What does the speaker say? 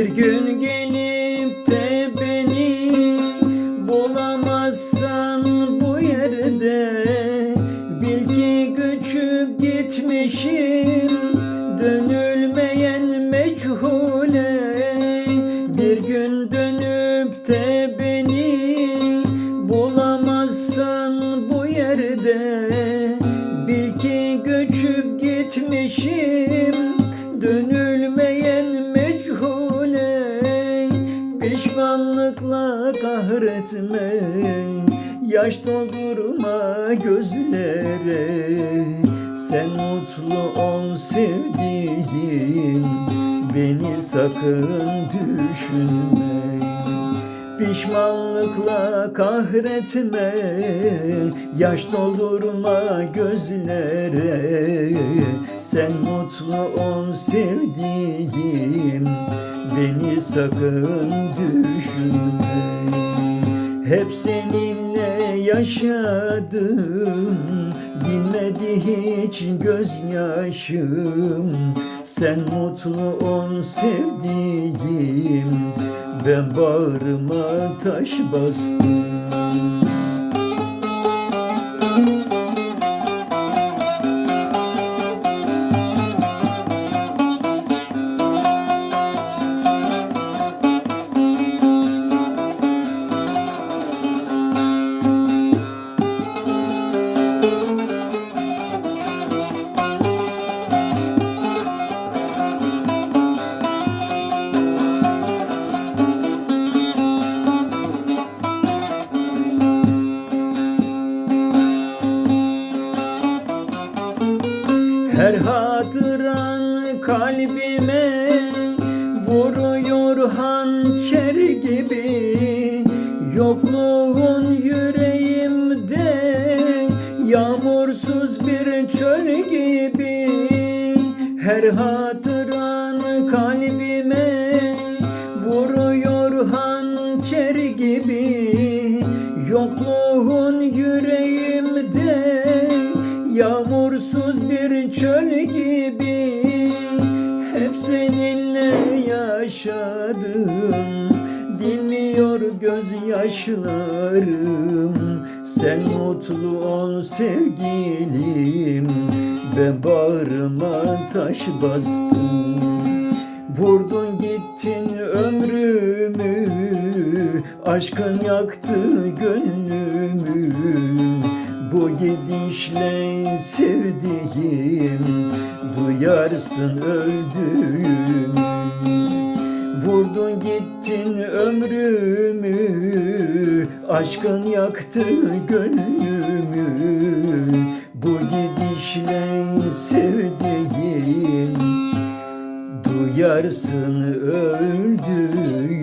Bir gün gelip de beni bulamazsan bu yerde Bil ki göçüp gitmişim. Dönülmeyen meçhule Bir gün dönüp de beni bulamazsan bu yerde Bil ki göçüp gitmişim. Dönülmeyen Pişmanlıkla kahretme Yaş doldurma gözlere. Sen mutlu ol sevdiğim Beni sakın düşünme. Pişmanlıkla kahretme Yaş doldurma gözlere. Sen mutlu ol sevdiğim Beni sakın düşünme. Hep seninle yaşadım. Dinmedi hiç gözyaşım. Sen mutlu ol sevdiğim. Ben bağrıma taş bastım Her hatıran kalbime vuruyor hançer gibi. Yokluğun yüreğimde yağmursuz bir çöl gibi. Her hatıran kalbime vuruyor hançer gibi. Yokluğun yüreğimde Yağmursuz çöl gibi Hep seninle yaşadım. Dinmiyor gözyaşlarım Sen mutlu ol sevgilim. Ben bağrıma taş bastım Vurdun gittin ömrümü. Aşkın yaktı gönlümü Bu gidişle sevdiğim Duyarsın öldüğümü Vurdun gittin ömrümü Aşkın yaktı gönlümü. Bu gidişle sevdiğim Duyarsın öldüğümü